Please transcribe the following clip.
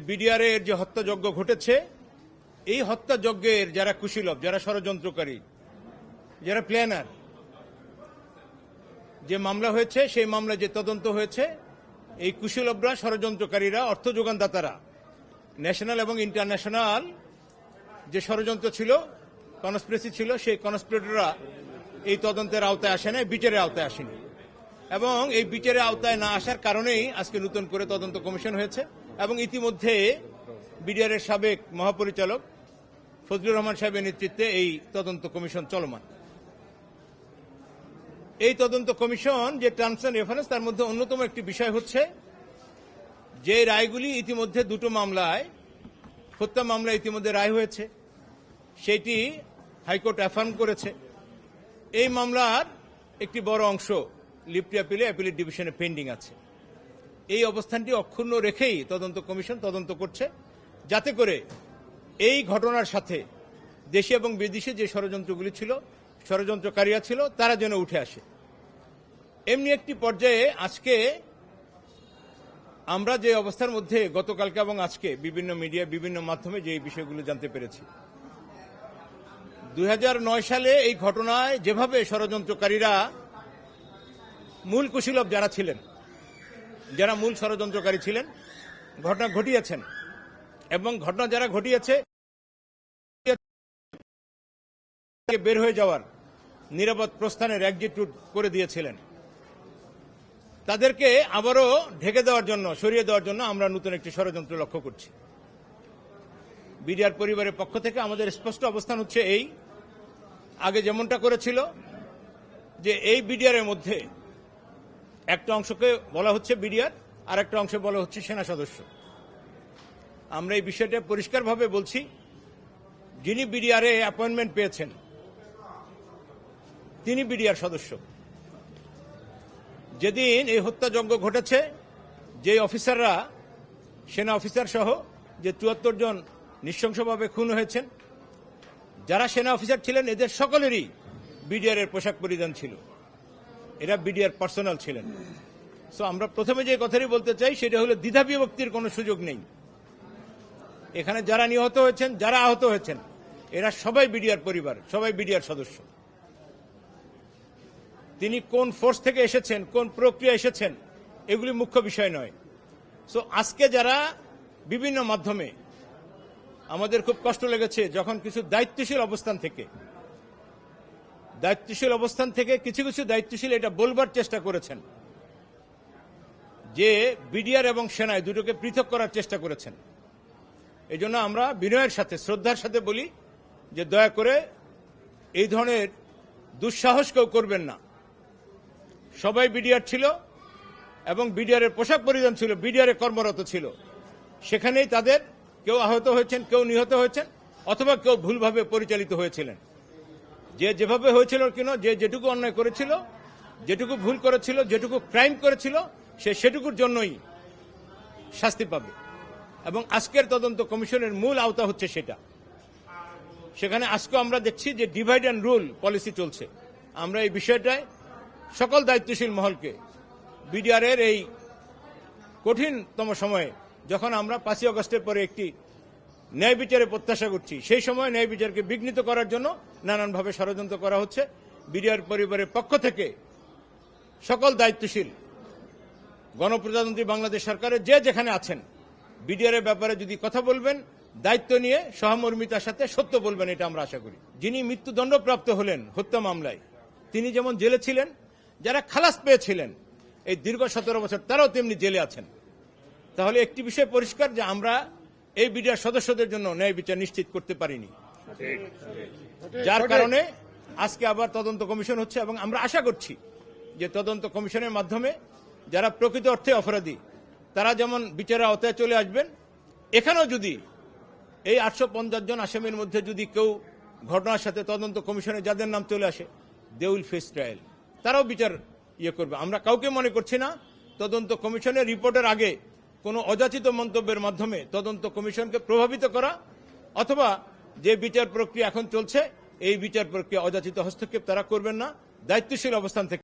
বিডিআরের যে হত্যাযজ্ঞ ঘটেছে, এই হত্যাযজ্ঞের যারা কুশীলভ যারা ষড়যন্ত্রকারী, যারা প্ল্যানার, যে মামলা হয়েছে, সেই মামলা যে তদন্ত হয়েছে, এই কুশীলভরা ষড়যন্ত্রকারীরা, অর্থ যোগানদাতারা, ন্যাশনাল এবং ইন্টারন্যাশনাল যে ষড়যন্ত্র ছিল, কনস্পিরেসি ছিল, সেই কনস্পিরেটররা এই তদন্তের আওতায় আসে না বিচারের আওতায় আসেনি। এবং এই বিচারের আওতায় না আসার কারণেই আজকে নতুন করে তদন্ত কমিশন হয়েছে। এবং ইতিমধ্যে বিডিআরের সাবেক মহাপরিচালক ফজলুর রহমান সাহেবের নেতৃত্বে এই তদন্ত কমিশন চলমান। এই তদন্ত কমিশন যে টার্মস অ্যান্ড রেফারেন্স তার মধ্যে অন্যতম একটি বিষয় হচ্ছে যে রায়গুলি ইতিমধ্যে দুটো মামলায়, হত্যা মামলা ইতিমধ্যে রায় হয়েছে, সেটি হাইকোর্ট অ্যাফার্ম করেছে। এই মামলার একটি বড় অংশ লিপ্টি অ্যাপিলে অ্যাপিলেট ডিভিশনে পেন্ডিং আছে। এই অবস্থানটি অক্ষুণ্ণ রেখেই তদন্ত কমিশন তদন্ত করছে, যাতে করে এই ঘটনার সাথে দেশে এবং বিদেশে যে ষড়যন্ত্রগুলি ছিল, ষড়যন্ত্রকারীরা ছিল, তারা যেন উঠে আসে। এমনি একটি পর্যায়ে আজকে আমরা যে অবস্থার মধ্যে গতকালকে এবং আজকে বিভিন্ন মিডিয়া, বিভিন্ন মাধ্যমে যে বিষয়গুলো জানতে পেরেছি। দু হাজার নয় সালে এই ঘটনায় যেভাবে ষড়যন্ত্রকারীরা মূল কুশীলভ যারা ছিলেন যারা মূল ষড়যন্ত্রকারী ছিলেন, ঘটনা ঘটিয়েছেন এবং ঘটনা যারা ঘটিয়েছে বের হয়ে যাওয়ার নিরাপদ প্রস্থানের একজিট করে দিয়েছিলেন। তাদেরকে আবারও ঢেকে দেওয়ার জন্য, সরিয়ে দেওয়ার জন্য আমরা নতুন একটি ষড়যন্ত্র লক্ষ্য করছি। বিডিআর পরিবারের পক্ষ থেকে আমাদের স্পষ্ট অবস্থান হচ্ছে এই। আগে যেমনটা করেছিল যে এই বিডিআরের মধ্যে একটা অংশকে বলা হচ্ছে বিডিআর আর একটা অংশে বলা হচ্ছে সেনা সদস্য। আমরা এই বিষয়টা পরিষ্কারভাবে বলছি, যিনি বিডিআরে অ্যাপয়েন্টমেন্ট পেয়েছেন, তিনি বিডিআর সদস্য। যেদিন এই হত্যাযজ্ঞ ঘটেছে যে অফিসাররা, সেনা অফিসার সহ যে চুয়াত্তর জন নৃশংসভাবে খুন হয়েছেন, যারা সেনা অফিসার ছিলেন, এদের সকলেরই বিডিআর এর পোশাক পরিধান ছিল। এরা বিডিআর পার্সোনাল ছিলেন। সো আমরা প্রথমে যে কথাটি বলতে চাই, সেটা হলো দ্বিধা বিভক্তির কোনো সুযোগ নেই। এখানে যারা নিহত হয়েছেন, যারা আহত হয়েছেন, এরা সবাই বিডিআর পরিবার, সবাই বিডিআর সদস্য। তিনি কোন ফোর্স থেকে এসেছেন, কোন প্রক্রিয়া এসেছেন, এগুলি মুখ্য বিষয় নয়। সো আজকে যারা বিভিন্ন মাধ্যমে, আমাদের খুব কষ্ট লেগেছে যখন কিছু দায়িত্বশীল অবস্থান থেকে দায়িত্বশীল অবস্থান থেকে কিছু কিছু দায়িত্বশীল এটা বলবার চেষ্টা করেছেন। যে বিডিআর এবং সেনায় দুটোকে পৃথক করার চেষ্টা করেছেন। এই জন্য আমরা বিনয়ের সাথে, শ্রদ্ধার সাথে বলি যে দয়া করে এই ধরনের দুঃসাহস কেউ করবেন না। সবাই বিডিআর ছিল এবং বিডিআরের পোশাক পরিধান ছিল, বিডিআরে কর্মরত ছিল। সেখানেই তাদের কেউ আহত হয়েছেন, কেউ নিহত হয়েছেন, অথবা কেউ ভুলভাবে পরিচালিত হয়েছিলেন। যে যেভাবে হয়েছিল কিনা যে যেটুকু অন্যায় করেছিল, যেটুকু ভুল করেছিল, যেটুকু ক্রাইম করেছিল, সে সেটুকুর জন্যই শাস্তি পাবে। এবং আজকের তদন্ত কমিশনের মূল আওতা হচ্ছে সেটা। সেখানে আজকে আমরা দেখছি যে ডিভাইড অ্যান্ড রুল পলিসি চলছে। আমরা এই বিষয়টায় সকল দায়িত্বশীল মহলকে বিডিআরের এই কঠিনতম সময়ে, যখন আমরা পাঁচই অগস্টের পরে একটি ন্যায় বিচারে প্রত্যাশা করছি। সেই সময় ন্যায় বিচারকে বিঘ্নিত করার জন্য নানানভাবে ষড়যন্ত্র করা হচ্ছে। বিডিআর পরিবারের পক্ষ থেকে সকল দায়িত্বশীল গণপ্রজাতন্ত্রী বাংলাদেশ সরকারের যে যেখানে আছেন বিডিআর এর ব্যাপারে যদি কথা বলবেন, দায়িত্ব নিয়ে সহমর্মিতার সাথে সত্য বলবেন, এটা আমরা আশা করি। যিনি মৃত্যুদণ্ডপ্রাপ্ত হলেন হত্যা মামলায়, তিনি যেমন জেলে ছিলেন, যারা খালাস পেয়েছিলেন, এই দীর্ঘ সতেরো বছর তারাও তেমনি জেলে আছেন। তাহলে একটি বিষয় পরিষ্কার যে আমরা এই বিডিআর সদস্যদের জন্য ন্যায় বিচার নিশ্চিত করতে পারিনি। যার কারণে আজকে আবার তদন্ত কমিশন হচ্ছে এবং আমরা আশা করছি যে তদন্ত কমিশনের মাধ্যমে যারা প্রকৃত অর্থে অপরাধী তারা যেমন বিচারের আওতায় চলে আসবেন এখানেও যদি এই আটশো পঞ্চাশ জন আসামির মধ্যে যদি কেউ ঘটনার সাথে তদন্ত কমিশনে যাদের নাম চলে আসে দে উইল ফেস ট্রায়াল তারাও বিচার ইয়ে করবে। আমরা কাউকে মনে করছি না তদন্ত কমিশনের রিপোর্টের আগে কোনো অযাচিত মন্তব্যের মাধ্যমে তদন্ত কমিশনকে প্রভাবিত করা অথবা যে বিচার প্রক্রিয়া এখন চলছে, এই বিচার প্রক্রিয়া অযাচিত হস্তক্ষেপ তারা করবেন না। দায়িত্বশীল অবস্থান থেকে